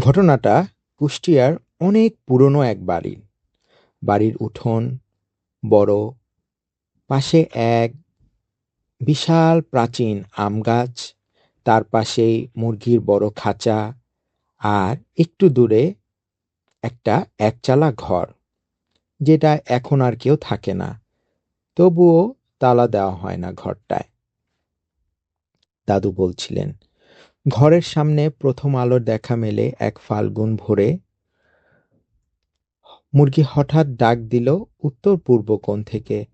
ঘটনাটা কুষ্টিয়ার অনেক পুরনো এক বাড়ির বাড়ির উঠোন বড়, পাশে এক বিশাল প্রাচীন আম গাছ, তার পাশেই মুরগির বড় খাঁচা আর একটু দূরে একটা একচালা ঘর, যেটা এখন আর কেউ থাকে না। তবুও তালা দেওয়া হয় না ঘরটায়। দাদু বলছিলেন ঘরের সামনে প্রথম আলোর দেখা মেলে এক ফাল্গুন ভোরে। মুরগি হঠাৎ ডাক দিল উত্তর পূর্ব কোণ থেকে।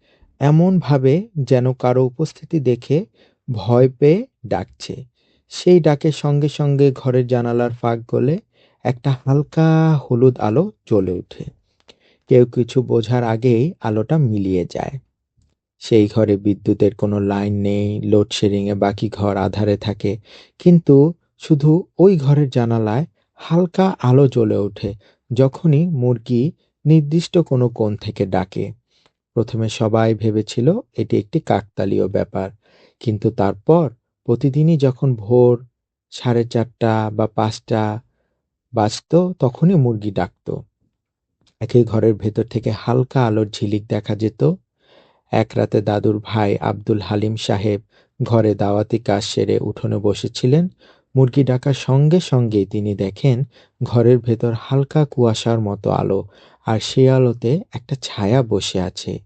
এমন ভাবে যেন কারও উপস্থিতি দেখে ভয় পেয়ে ডাকছে। সেই ডাকের সঙ্গে সঙ্গে ঘরের জানালার ফাঁক গলে একটা হালকা হলুদ আলো জ্বলে ওঠে। কেউ কিছু বোঝার আগেই আলোটা মিলিয়ে যায়। সেই ঘরে বিদ্যুতের কোনো লাইন নেই লোডশেডিংয়ে বাকি ঘর আধারে থাকে। কিন্তু শুধু ওই ঘরের জানালায় হালকা আলো জ্বলে ওঠে, যখনই মুরগি নির্দিষ্ট কোনো কোণ থেকে ডাকে। প্রথমে সবাই ভেবেছিল এটি একটি কাকতালীয় ব্যাপার, কিন্তু তারপর প্রতিদিনই যখন ভোর সাড়ে চারটা বা পাঁচটা বাজত, তখনই মুরগি ডাকত। একই ঘরের ভেতর থেকে হালকা আলোর ঝিলিক দেখা যেত এক রাতে দাদুর ভাই আব্দুল হালিম সাহেব ঘরে দাওয়াতি কাজ সেরে উঠোনে বসেছিলেন। মুরগি ডাকার সঙ্গে সঙ্গেই তিনি দেখেন ঘরের ভেতর হালকা কুয়াশার মতো আলো আর সে আলোতে একটা ছায়া বসে আছে।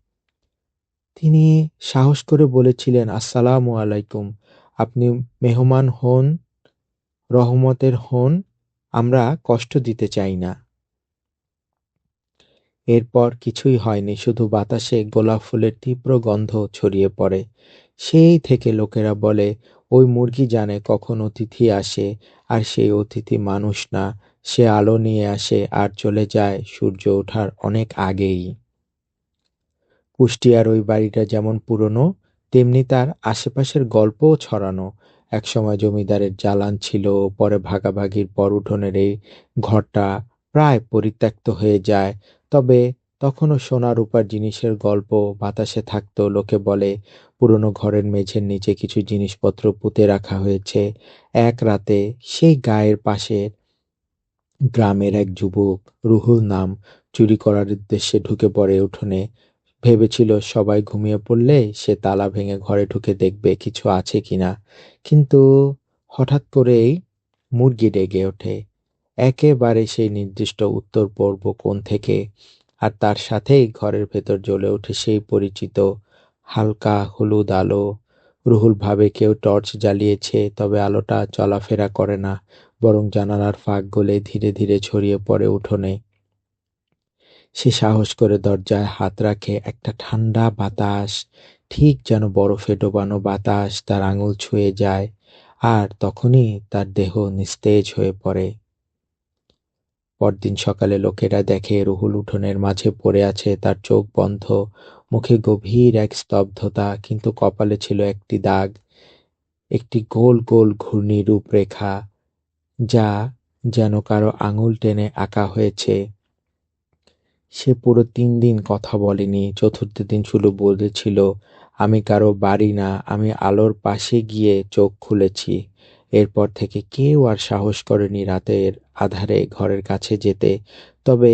তিনি সাহস করে বলেছিলেন, আসসালামু আলাইকুম, আপনি মেহমান হন, রহমতের হন, আমরা কষ্ট দিতে চাই না। এরপর কিছুই হয়নি, শুধু বাতাসে গোলাপ ফুলের তীব্র গন্ধ ছড়িয়ে পড়ে। সেই থেকে লোকেরা বলে, ওই মুরগি জানে কখন অতিথি আসে, আর সেই অতিথি মানুষ না। সে আলো নিয়ে আসে আর চলে যায় সূর্য ওঠার অনেক আগেই। কুষ্টিয়ার ওই বাড়িটা যেমন পুরনো, তেমনি তার আশেপাশের গল্পও ছড়ানো। একসময় জমিদারের জ্বালান ছিল পরে ভাগাভাগির পর উঠোনের এই ঘরটা প্রায় পরিত্যক্ত হয়ে যায়। তবে তখনও সোনা রূপার জিনিসের গল্প বাতাসে থাকতো। লোকে বলে, পুরনো ঘরের মেঝের নিচে কিছু জিনিসপত্র পুঁতে রাখা হয়েছে। এক রাতে সেই গায়ের পাশের গ্রামের এক যুবক রুহুল নাম চুরি করার উদ্দেশ্যে ঢুকে পড়ে উঠোনে। ভেবেছিল সবাই ঘুমিয়ে পড়লে সে তালা ভেঙে ঘরে ঢুকে দেখবে কিছু আছে কিনা। কিন্তু হঠাৎ করেই মুরগি ডেগে ওঠে। একেবারে সেই নির্দিষ্ট উত্তর পূর্ব কোণ থেকে, আর তার সাথেই ঘরের ভেতর জ্বলে ওঠে সেই পরিচিত হালকা হলুদ আলো। রুহুল ভাবে কেউ টর্চ জ্বালিয়েছে, তবে আলোটা চলাফেরা করে না, বরং জানালার ফাঁক গলে ধীরে ধীরে ছড়িয়ে পড়ে উঠোনে। সে সাহস করে দরজায় হাত রাখে একটা ঠান্ডা বাতাস, ঠিক যেন বরফে ডোবানো বাতাস তার আঙুল ছুঁয়ে যায়, আর তখনই তার দেহ নিস্তেজ হয়ে পড়ে। পরদিন সকালে লোকেরা দেখে রুহুল উঠোনের মাঝে পড়ে আছে, তার চোখ বন্ধ, মুখে গভীর এক স্তব্ধতা, কিন্তু কপালে ছিল একটি দাগ, একটি গোল গোল ঘূর্ণি রূপরেখা, যা যেন কারও আঙুল টেনে আঁকা হয়েছে। সে পুরো তিন দিন কথা বলেনি, চতুর্থ দিন শুধু বলেছিল, আমি কারও বাড়ি না, আমি আলোর পাশে গিয়ে চোখ খুলেছি। এরপর থেকে কেউ আর সাহস করেনি রাতের আধারে ঘরের কাছে যেতে। তবে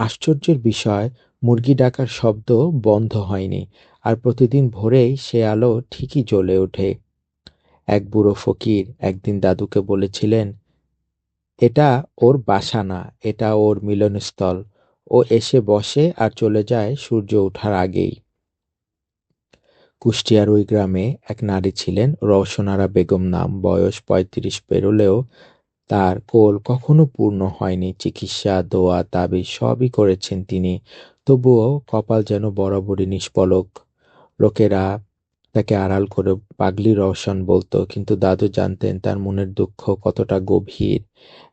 আশ্চর্যের বিষয়, মুরগি ডাকার শব্দ বন্ধ হয়নি আর প্রতিদিন ভোরেই সে আলো ঠিকই জ্বলে ওঠে। এক বুড়ো ফকির একদিন দাদুকে বলেছিলেন, এটা ওর বাসা না, এটা ওর মিলনস্থল। ও এসে বসে আর চলে যায় সূর্য ওঠার আগেই। কুষ্টিয়ার ওই গ্রামে এক নারী ছিলেন। রওশনারা বেগম নাম, বয়স পঁয়ত্রিশ পেরোলেও তার কোল কখনো পূর্ণ হয়নি। চিকিৎসা, দোয়া, তাবিজ সবই করেছেন তিনি। তবুও কপাল যেন বরাবরই নিষ্পলক লোকেরা তাকে আড়াল করে পাগলি রওশন বলতো, কিন্তু দাদু জানতেন তার মনের দুঃখ কতটা গভীর।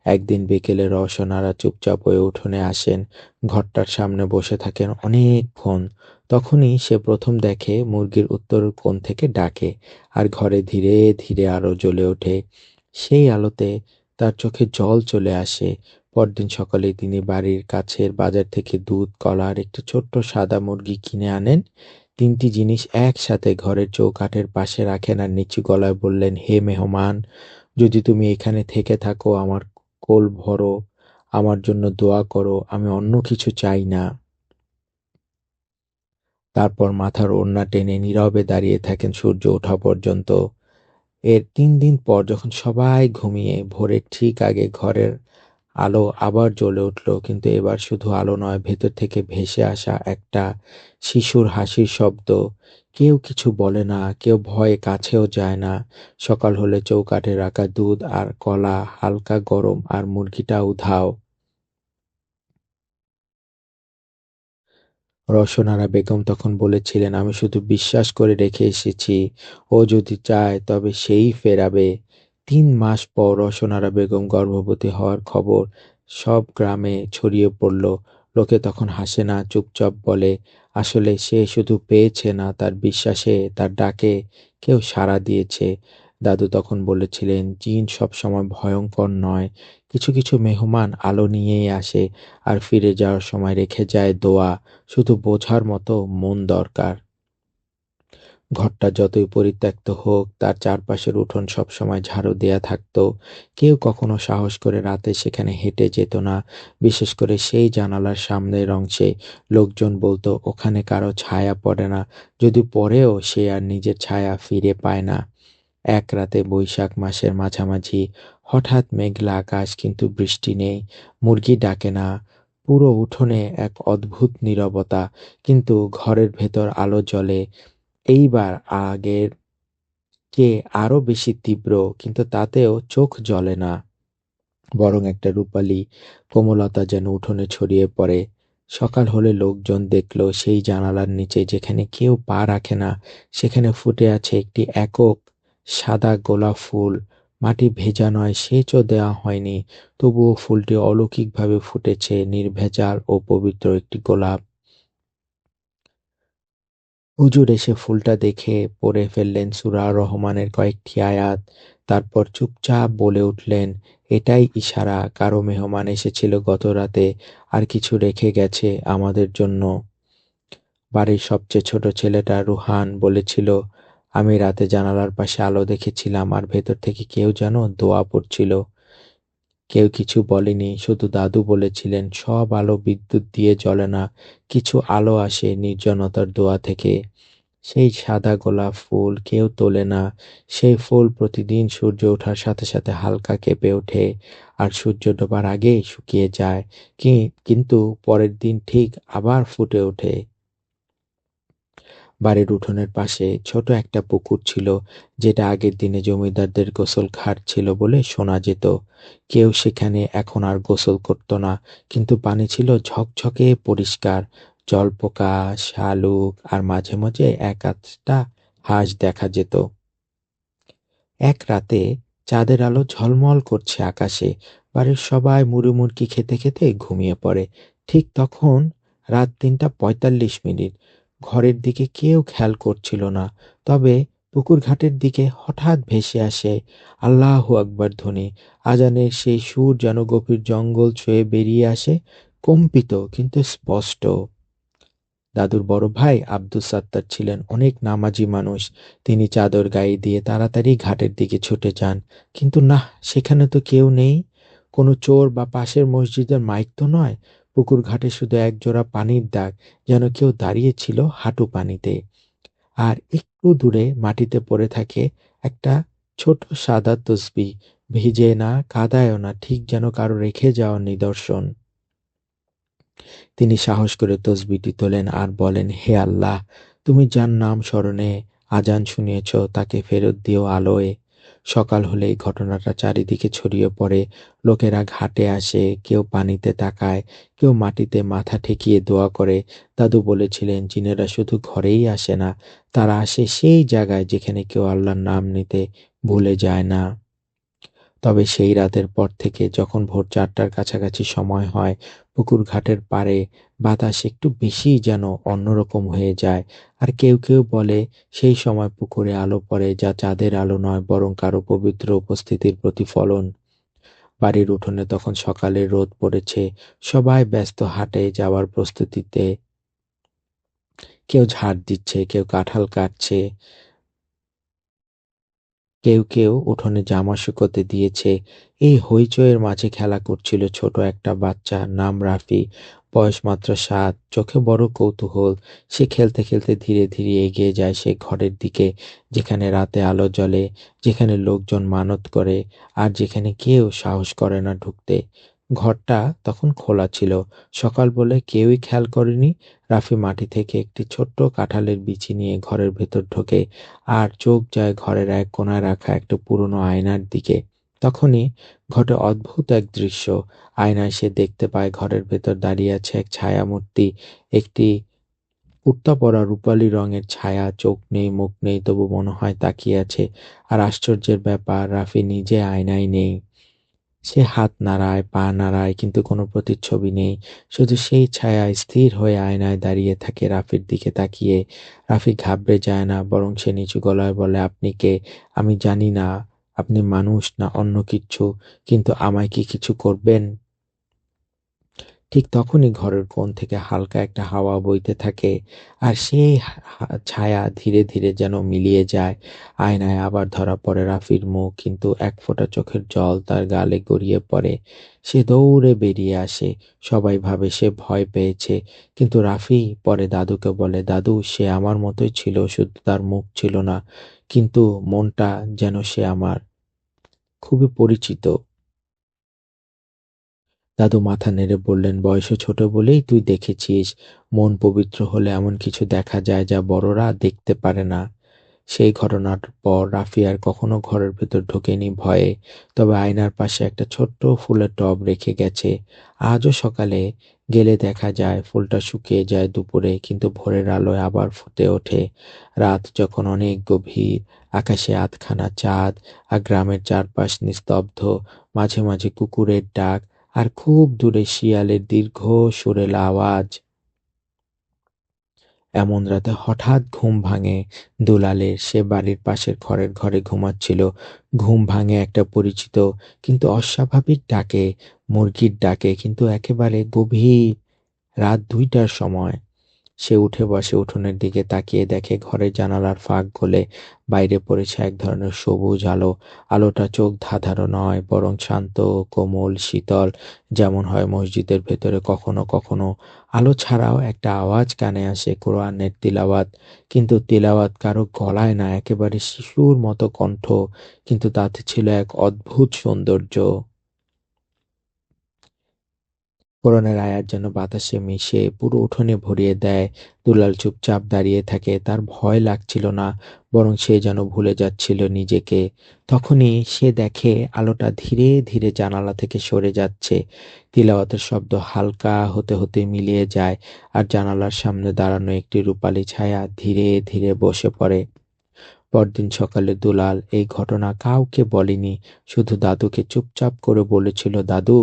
একদিন বিকেলে রওশনারা চুপচাপ হয়ে উঠোনে আসেন। ঘরটার সামনে বসে থাকেন অনেকক্ষণ। তখনই সে প্রথম দেখে মুরগির উত্তর কোণ থেকে ডাকে আর ঘরে ধীরে ধীরে আরও জ্বলে ওঠে। সেই আলোতে তার চোখে জল চলে আসে। পরদিন সকালে তিনি বাড়ির কাছের বাজার থেকে দুধ, কলা আর একটি ছোট্ট সাদা মুরগি কিনে আনেন। তিনটি জিনিস একসাথে ঘরের চৌকাঠের পাশে রাখেন আর নিচু গলায় বললেন, হে মেহমান, যদি তুমি এখানে থেকে থাকো, আমার কোল ভরো, আমার জন্য দোয়া করো, আমি অন্য কিছু চাই না। তারপর মাথার ওড়না টেনে নীরবে দাঁড়িয়ে থাকেন সূর্য ওঠা পর্যন্ত। এর তিন দিন পর যখন সবাই ঘুমিয়ে, ভোরের ঠিক আগে ঘরের আলো আবার জ্বলে উঠল, কিন্তু এবার শুধু আলো নয়, ভেতর থেকে ভেসে আসা একটা শিশুর হাসির শব্দ। কেউ কিছু বলে না, কেউ ভয়ে কাছেও যায় না। সকাল হলে চৌকাঠে রাখা দুধ আর কলা, হালকা গরম আর মুরগিটা উধাও। রসনারা বেগম তখন বলেছিলেন, আমি শুধু বিশ্বাস করে রেখে এসেছি, ও যদি চায় তবে সেই ফেরাবে। তিন মাস পর রসনারা বেগম গর্ভবতী হওয়ার খবর সব গ্রামে ছড়িয়ে পড়ল। লোকে তখন হাসে না, চুপচাপ বলে, আসলে সে শুধু পেয়েছে না, তার বিশ্বাসে তার ডাকে কেউ সাড়া দিয়েছে। দাদু তখন বলেছিলেন, জিন সবসময় ভয়ঙ্কর নয়। কিছু কিছু মেহমান আলো নিয়েই আসে আর ফিরে যাওয়ার সময় রেখে যায় দোয়া। শুধু বোঝার মতো মন দরকার। ঘরটা যতই পরিত্যক্ত হোক, তার চারপাশের উঠোন সবসময় ঝাড়ু দেয়া থাকতো। কেউ কখনো সাহস করে রাতে সেখানে হেঁটে যেত না। বিশেষ করে সেই জানালার সামনের অংশে লোকজন বলতো, ওখানে কারও ছায়া পড়ে না। যদি পড়েও সে আর নিজের ছায়া ফিরে পায় না। এক রাতে বৈশাখ মাসের মাঝামাঝি, হঠাৎ মেঘলা আকাশ কিন্তু বৃষ্টি নেই, মুরগি ডাকে না। পুরো উঠোনে এক অদ্ভুত নীরবতা, কিন্তু ঘরের ভেতর আলো জ্বলে। এইবার আগের কে আরও বেশি তীব্র, কিন্তু তাতেও চোখ জ্বলে না। বরং একটা রূপালী কোমলতা যেন উঠোনে ছড়িয়ে পড়ে। সকাল হলে লোকজন দেখল, সেই জানালার নিচে যেখানে কেউ পা রাখে না, সেখানে ফুটে আছে একটি একক সাদা গোলাপ ফুল। মাটি ভেজা নয়, সেচও দেওয়া হয়নি। তবুও ফুলটি অলৌকিকভাবে ফুটেছে, নির্ভেজাল ও পবিত্র একটি গোলাপ। হুজুর এসে ফুলটা দেখে পড়ে ফেললেন সুরা রহমানের কয়েকটি আয়াত। তারপর চুপচাপ বলে উঠলেন, এটাই ইশারা, কারও মেহমান এসেছিল গত রাতে আর কিছু রেখে গেছে আমাদের জন্য। বাড়ির সবচেয়ে ছোট ছেলেটা রুহান বলেছিল আমি রাতে জানালার পাশে আলো দেখেছিলাম আর ভেতর থেকে কেউ যেন দোয়া পড়ছিল। কেউ কিছু বলেনি, শুধু দাদু বলেছিলেন, সব আলো বিদ্যুৎ দিয়ে জ্বলে না, কিছু আলো আসে নির্জনতার দোয়া থেকে। সেই সাদা গোলাপ ফুল কেউ তোলে না, সেই ফুল প্রতিদিন সূর্য ওঠার সাথে সাথে হালকা কেঁপে ওঠে আর সূর্য ডোবার আগেই শুকিয়ে যায় কিন্তু পরের দিন ঠিক আবার ফুটে ওঠে। বাড়ির উঠোনের পাশে ছোট একটা পুকুর ছিল, যেটা আগের দিনে জমিদারদের গোসল ঘাট ছিল বলে শোনা যেত। কেউ সেখানে এখন আর গোসল করত না, কিন্তু পানি ছিল ঝকঝকে পরিষ্কার। জলপোকা শালুক আর মাঝে মাঝে এক আধটা হাঁস দেখা যেত। এক রাতে চাঁদের আলো ঝলমল করছে আকাশে। বাড়ির সবাই মুড়ি খেতে খেতে ঘুমিয়ে পড়ে। ঠিক তখন রাত তিনটা পঁয়তাল্লিশ মিনিট। ঘরের দিকে কেউ খেয়াল করছিল না, তবে পুকুর ঘাটের দিকে হঠাৎ ভেসে আসে আল্লাহ আকবর ধ্বনি। আজানের সেই সুর যেন গভীর জঙ্গল ছুঁয়ে বেরিয়ে আসে, কম্পিত কিন্তু স্পষ্ট। দাদুর বড় ভাই আব্দুল সাত্তার ছিলেন অনেক নামাজি মানুষ। তিনি চাদর গায়ে দিয়ে তাড়াতাড়ি ঘাটের দিকে ছুটে যান। কিন্তু না সেখানে তো কেউ নেই। কোনো চোর বা পাশের মসজিদের মাইক তো নয়। পুকুর ঘাটে শুধু এক জোড়া পানির দাগ, যেন কেউ দাঁড়িয়ে ছিল হাঁটু পানিতে। আর একটু দূরে মাটিতে পড়ে থাকে একটা ছোট সাদা তসবি, ভিজে না, কাদায়ও না, ঠিক যেন কারও রেখে যাওয়ার নিদর্শন। তিনি সাহস করে তসবিটি তোলেন আর বলেন, হে আল্লাহ, তুমি যার নাম স্মরণে আজান শুনিয়েছ, তাকে ফেরত দিও আলোয়। সকাল হলেই ঘটনাটা চারিদিকে ছড়িয়ে পড়ে। লোকেরা ঘাটে আসে, কেউ পানিতে তাকায়, কেউ মাটিতে মাথা ঠেকিয়ে দোয়া করে। দাদু বলেছিলেন, জিনেরা শুধু ঘরেই আসে না, তারা আসে সেই জায়গায় যেখানে কেউ আল্লাহর নাম নিতে ভুলে যায় না। তবে সেই রাতের পর থেকে যখন ভোর চারটার কাছাকাছি সময় হয়, পুকুর ঘাটের পাড়ে বাতাস একটু বেশি যেন অন্যরকম হয়ে যায়। আর কেউ কেউ বলে, সেই সময় পুকুরে আলো পড়ে যা চাঁদের আলো নয়, বরং কারও পবিত্র উপস্থিতির প্রতিফলন। বাড়ির উঠোনে তখন সকালে রোদ পড়েছে। সবাই ব্যস্ত হাটে যাওয়ার প্রস্তুতিতে। কেউ ঝাড় দিচ্ছে, কেউ কাঁঠাল কাটছে। কেউ কেউ উঠোনে জামা শুকোতে দিয়েছে। এই হইচইয়ের মাঝে খেলা করছিল ছোট একটা বাচ্চা, নাম রাফি। বয়স মাত্র সাত, চোখে বড় কৌতূহল। সে খেলতে খেলতে ধীরে ধীরে এগিয়ে যায় সে ঘরের দিকে, যেখানে রাতে আলো জ্বলে, যেখানে লোকজন মানত করে, আর যেখানে কেউ সাহস করে না ঢুকতে। ঘরটা তখন খোলা ছিল। সকাল বলে কেউই খেয়াল করেনি। রাফি মাটি থেকে একটি ছোট্ট কাঁঠালের বিচি নিয়ে ঘরের ভেতর ঢোকে আর চোখ যায় ঘরের এক কোনায় রাখা একটা পুরনো আয়নার দিকে। তখনই ঘটে অদ্ভুত এক দৃশ্য। আয়নায় সে দেখতে পায় ঘরের ভেতর দাঁড়িয়ে আছে এক ছায়ামূর্তি। একটি কুর্তা পরা রূপালী রঙের ছায়া, চোখ নেই, মুখ নেই, তবু মনে হয় তাকিয়ে আছে। আর আশ্চর্যের ব্যাপার, রাফি নিজে আয়নায় নেই। সে হাত নাড়ায়, পা নাড়ায়, কিন্তু কোনো প্রতিচ্ছবি নেই। শুধু সেই ছায়া স্থির হয়ে আয়নায় দাঁড়িয়ে থাকে রাফির দিকে তাকিয়ে। রাফি ঘাবড়ে যায় না, বরং সে নিচু গলায় বলে, আপনি কে? আমি জানি না। আপনি মানুষ না, অন্য কিছু। কিন্তু আমায় কি কিছু করবেন? ঠিক তখনই ঘরের কোণ থেকে হালকা একটা হাওয়া বইতে থাকে আর সেই ছায়া ধীরে ধীরে যেন মিলিয়ে যায়। আয়নায় আবার ধরা পড়ে রাফির মুখ, কিন্তু এক ফোঁটা চোখের জল তার গালে গড়িয়ে পড়ে। সে দৌড়ে বেরিয়ে আসে, সবাই ভাবে সে ভয় পেয়েছে, কিন্তু রাফি পরে দাদুকে বলে, দাদু, সে আমার মতোই ছিল, শুধু তার মুখ ছিল না, কিন্তু মনটা যেন সে আমার খুবই পরিচিত। দাদু মাথা নেড়ে বললেন, বয়সে ছোট বলেই তুই দেখেছিস। মন পবিত্র হলে এমন কিছু দেখা যায় যা বড়রা দেখতে পারে না। সেই ঘটনার পর রাফি আর কখনো ঘরের ভেতর ঢোকেনি ভয়ে। তবে আয়নার পাশে একটা ছোট্ট ফুলের টব রেখে গেছে। আজও সকালে গেলে দেখা যায় ফুলটা শুকিয়ে যায় দুপুরে, কিন্তু ভোরের আলোয় আবার ফুটে ওঠে। রাত যখন অনেক গভীর, আকাশে আধখানা চাঁদ আর গ্রামের চারপাশ নিস্তব্ধ, মাঝে মাঝে কুকুরের ডাক আর খুব দূরে শিয়ালের দীর্ঘ সুরেল আওয়াজ। এমন রাতে হঠাৎ ঘুম ভাঙে। দুলালের সে বাড়ির পাশের ঘরের ঘরে ঘুমাচ্ছিল। ঘুম ভাঙে একটা পরিচিত কিন্তু অস্বাভাবিক ডাকে, মুরগির ডাকে কিন্তু একেবারে গভীর। রাত দুইটার সময়। সে উঠে বসে উঠোনের দিকে তাকিয়ে দেখে ঘরের জানালার ফাঁক গলে বাইরে পড়েছে এক ধরনের সবুজ আলো। আলোটা চোখ ধাঁধারো নয়, বরং শান্ত, কোমল, শীতল, যেমন হয় মসজিদের ভেতরে কখনো কখনো। আলো ছাড়াও একটা আওয়াজ কানে আসে, কোরআনের তিলাওয়াত। কিন্তু তিলাওয়াত কারও গলায় না, একেবারে শিশুর মতো কণ্ঠ। কিন্তু তাতে ছিল এক অদ্ভুত সৌন্দর্য। কোরআনের আয়াত যেন বাতাসে মিশে, পুরো উঠোনে ভরিয়ে দেয়। দুলাল চুপচাপ দাঁড়িয়ে থাকে, তার ভয় লাগছিল না, বরং সে যেন ভুলে যাচ্ছিল নিজেকে। তখনই সে দেখে আলোটা ধীরে ধীরে জানালা থেকে সরে যাচ্ছে। তিলাওয়াতের শব্দ হালকা হতে হতে মিলিয়ে যায়, আর জানালার সামনে দাঁড়ানো একটি রূপালী ছায়া ধীরে ধীরে বসে পড়ে। পরদিন সকালে দুলাল এই ঘটনা কাউকে বলেনি, শুধু দাদুকে চুপচাপ করে বলেছিল, দাদু,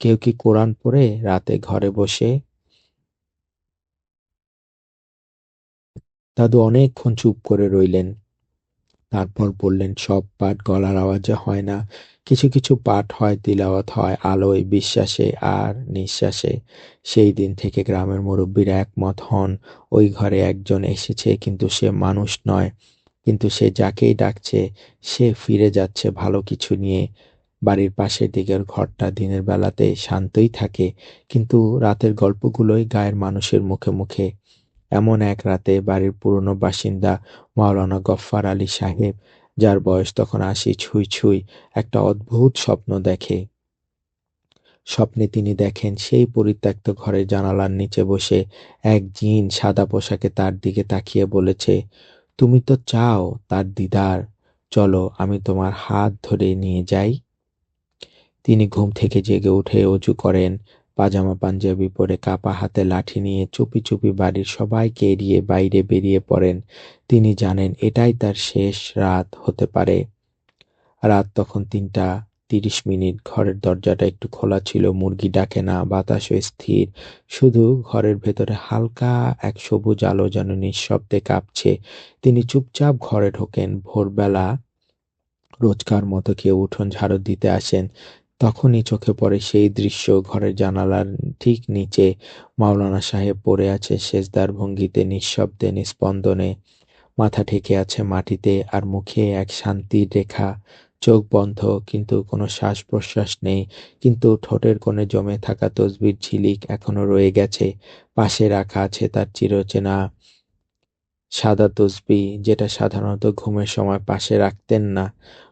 কেউ কি কোরআন পড়ে রাতে ঘরে বসে? দাদু অনেকক্ষণ চুপ করে রইলেন। তারপর বললেন, সব পাঠ গলার আওয়াজে হয় না। কিছু কিছু পাঠ হয়, তিলাওয়াত হয়, আলোয়, বিশ্বাসে আর নিঃশ্বাসে। সেই দিন থেকে গ্রামের মুরব্বীরা একমত হন, ওই ঘরে একজন এসেছে, কিন্তু সে মানুষ নয়। কিন্তু সে যাকেই ডাকছে, সে ফিরে যাচ্ছে ভালো কিছু নিয়ে। বাড়ির পাশের দিকের ঘরটা দিনের বেলাতে শান্তই থাকে, কিন্তু রাতের গল্পগুলোই গায়ের মানুষের মুখে মুখে। এমন এক রাতে বাড়ির পুরনো বাসিন্দা মাওলানা গফ্ফার আলী সাহেব, যার বয়স তখন আশি, ছুঁই ছুঁই, একটা অদ্ভুত স্বপ্ন দেখে। স্বপ্নে তিনি দেখেন সেই পরিত্যক্ত ঘরের জানালার নিচে বসে এক জিন সাদা পোশাকে তার দিকে তাকিয়ে বলেছে তুমি তো চাও তার দিদার। চলো আমি তোমার হাত ধরে নিয়ে যাই। তিনি ঘুম থেকে জেগে উঠে অজু করেন। পাজামা পাঞ্জাবি পরে কাপা হাতে লাঠি নিয়ে চুপি চুপি বাড়ির সবাইকে এড়িয়ে বাইরে বেরিয়ে পড়েন। তিনি জানেন এটাই তার শেষ রাত হতে পারে। রাত তখন তিনটা। তিরিশ মিনিট, ঘরের দরজাটা একটু খোলা ছিল, মুরগি ডাকে না, বাতাসও স্থির। শুধু ঘরের ভেতরে হালকা এক সবুজ আলো যেন নিঃশব্দে কাঁপছে। তিনি চুপচাপ ঘরে ঢোকেন। ভোরবেলা রোজকার মতো কেউ উঠোন ঝাড়ু দিতে আসেন। তখনই চোখে পড়ে সেই দৃশ্য ঘরের জানালার ঠিক নিচে। মাওলানা সাহেব পড়ে আছে সেজদার ভঙ্গিতে নিঃশব্দে নিস্পন্দনে। মাথা ঠেকে আছে মাটিতে আর মুখে এক শান্তির রেখা। চোখ বন্ধ, কিন্তু কোনো শ্বাস প্রশ্বাস নেই, কিন্তু ঠোঁটের কোণে জমে থাকা তসবির ঝিলিক এখনও রয়ে গেছে। পাশে রাখা আছে তার চিরচেনা সাদা তসবি, যেটা সাধারণত ঘুমের সময় পাশে রাখতেন না।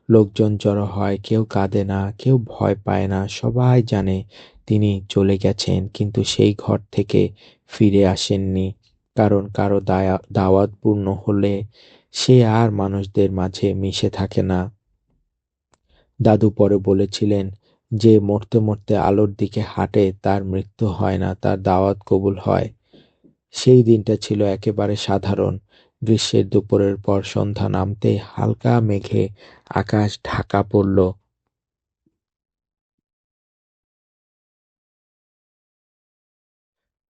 লোকজন জড়ো হয়, কেউ কাঁদে না, কেউ ভয় পায় না, সবাই জানে তিনি চলে গেছেন, কিন্তু সেই ঘর থেকে ফিরে আসেননি, কারণ কারও দাওয়াত পূর্ণ হলে সে আর মানুষদের মাঝে মিশে থাকে না। দাদু পরে বলেছিলেন যে, মরতে মরতে আলোর দিকে হাঁটে, তার মৃত্যু হয় না, তার দাওয়াত কবুল হয়। সেই দিনটা ছিল একেবারে সাধারণ। গ্রীষ্মের দুপুরের পর সন্ধ্যা নামতে হালকা মেঘে আকাশ ঢাকা পড়ল।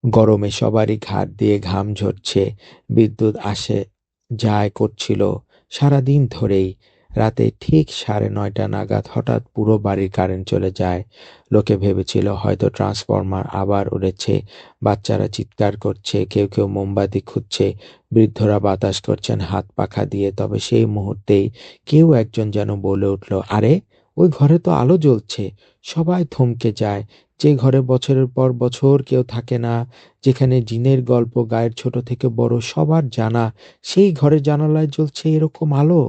গরমে সবারই ঘাট দিয়ে ঘাম ঝরছে, বিদ্যুৎ আসে, যায় করছিল। সারাদিন ধরেই রাতে ঠিক সাড়ে নয়টা নাগাদ হঠাৎ পুরো বাড়ির কারেন্ট চলে যায়। লোকে ভেবেছিল হয়তো ট্রান্সফরমার আবার উড়েছে। বাচ্চারা চিৎকার করছে, কেউ কেউ মোমবাতি খুঁজছে, বৃদ্ধরা বাতাস করছেন হাত পাখা দিয়ে। তবে সেই মুহূর্তেই কেউ একজন যেন বলে উঠল, আরে, ওই ঘরে তো আলো জ্বলছে। সবাই থমকে যায়। যে ঘরে বছরের পর বছর কেউ থাকে না, যেখানে জিনের গল্প, গায়ের ছোট থেকে বড় সবার জানা, সেই ঘরের জানালায় জ্বলছে এরকম আলো।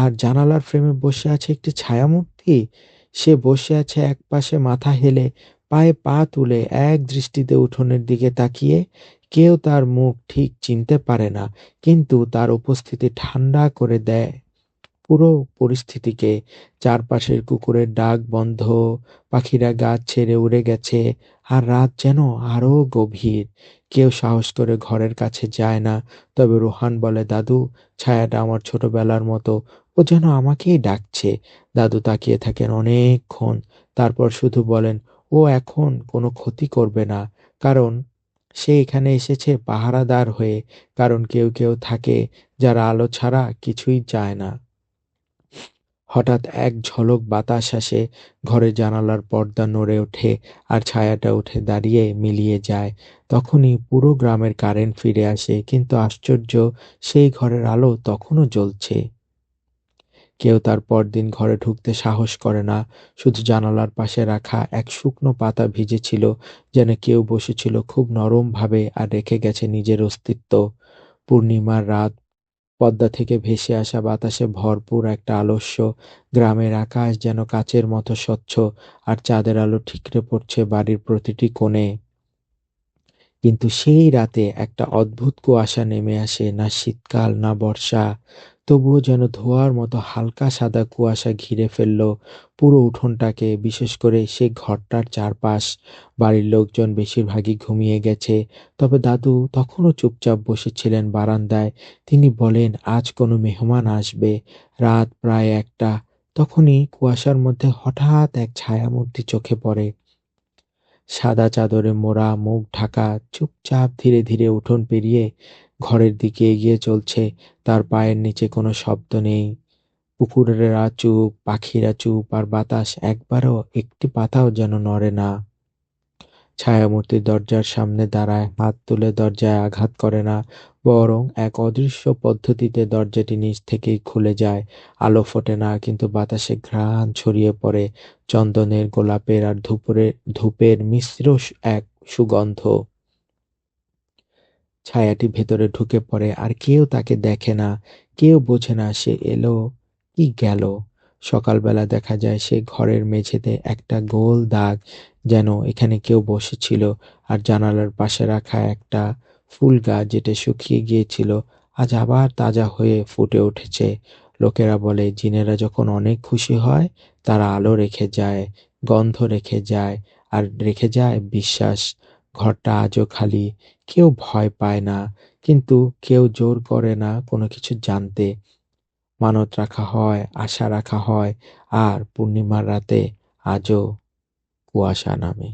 আর জানালার ফ্রেমে বসে আছে একটি ছায়ামূর্তি। সে বসে আছে এক পাশে মাথা হেলে, পায়ে পা তুলে এক দৃষ্টিতে উঠোনের দিকে তাকিয়ে। কেউ তার মুখ ঠিক চিনতে পারে না, কিন্তু তার উপস্থিতি ঠান্ডা করে দেয় পুরো পরিস্থিতিকে। চারপাশের কুকুরের ডাক বন্ধ, পাখিরা গাছ ছেড়ে উড়ে গেছে, আর রাত যেন আরও গভীর। কেউ সাহস করে ঘরের কাছে যায় না, তবে রোহান বলে, দাদু, ছায়াটা আমার ছোটবেলার মতো ও যেন আমাকেই ডাকছে। দাদু তাকিয়ে থাকেন অনেকক্ষণ। তারপর শুধু বলেন, ও এখন কোনো ক্ষতি করবে না। কারণ সে এখানে এসেছে পাহারাদার হয়ে। কারণ কেউ কেউ থাকে যারা আলো ছাড়া কিছুই চায় না। হঠাৎ এক ঝলক বাতাস আসে। ঘরের জানালার পর্দা নড়ে ওঠে আর ছায়াটা উঠে দাঁড়িয়ে মিলিয়ে যায়। তখনই পুরো গ্রামের কারেন্ট ফিরে আসে। কিন্তু আশ্চর্য, সেই ঘরের আলো তখনও জ্বলছে। কেউ তার পরদিন ঘরে ঢুকতে সাহস করে না, শুধু জানালার পাশে রাখা এক শুকনো পাতা ভিজেছিল যেন কেউ বসেছিল খুব নরমভাবে আর রেখে গেছে নিজের অস্তিত্ব। পূর্ণিমার রাত, পদ্মা থেকে ভেসে আসা বাতাসে ভরপুর একটা আলস্য, গ্রামের আকাশ যেন কাচের মতো স্বচ্ছ আর চাঁদের আলো ঠিকরে পড়ছে বাড়ির প্রতিটি কোণে। কিন্তু সেই রাতে একটা অদ্ভুত কুয়াশা নেমে আসে, না শীতকাল, না বর্ষা। তবুও যেন ধোঁয়ার মতো হালকা সাদা কুয়াশা ঘিরে ফেলল পুরো উঠোনটাকে, বিশেষ করে সে ঘরটার চারপাশ। বাড়ির লোকজন বেশিরভাগই ঘুমিয়ে গেছে। তবে দাদু তখনও চুপচাপ বসেছিলেন বারান্দায়। তিনি বলেন, আজ কোনো মেহমান আসবে। রাত প্রায় একটা। তখনই কুয়াশার মধ্যে হঠাৎ এক ছায়ামূর্তি চোখে পড়ে। সাদা চাদরে মোড়া, মুখ ঢাকা, চুপচাপ ধীরে ধীরে উঠোন পেরিয়ে ঘরের দিকে এগিয়ে চলছে। তার পায়ের নিচে কোনো শব্দ নেই। পুকুরেরা চুপ পাখিরা চুপ আর বাতাস একবারও একটি পাতাও যেন নড়ে না। ছায়ামূর্তি দরজার সামনে দাঁড়ায়, হাত তুলে দরজায় আঘাত করে না, বরং এক অদৃশ্য পদ্ধতিতে দরজাটি নিচ থেকেই খুলে যায়। আলো ফোটে না, কিন্তু বাতাসে ঘ্রাণ ছড়িয়ে পড়ে। চন্দনের গোলাপের আর ধূপের মিশ্র এক সুগন্ধ। ছায়াটি ভেতরে ঢুকে পড়ে, আর কেউ তাকে দেখে না, কেউ বোঝে না সে এলো কি গেল। সকালবেলা দেখা যায় সে ঘরের মেঝেতে একটা গোল দাগ যেন এখানে কেউ বসেছিল আর জানালার পাশে রাখা একটা ফুল গাছ যেটা শুকিয়ে গিয়েছিল, আজ আবার তাজা হয়ে ফুটে উঠেছে। লোকেরা বলে, জিনেরা যখন অনেক খুশি হয়, তারা আলো রেখে যায়, গন্ধ রেখে যায়, আর রেখে যায় বিশ্বাস। ঘরটা আজও খালি, কেউ ভয় পায় না, কিন্তু কেউ জোর করে না কোনো কিছু জানতে। মানত রাখা হয়, আশা রাখা হয়, আর পূর্ণিমার রাতে আজও কুয়াশা নামে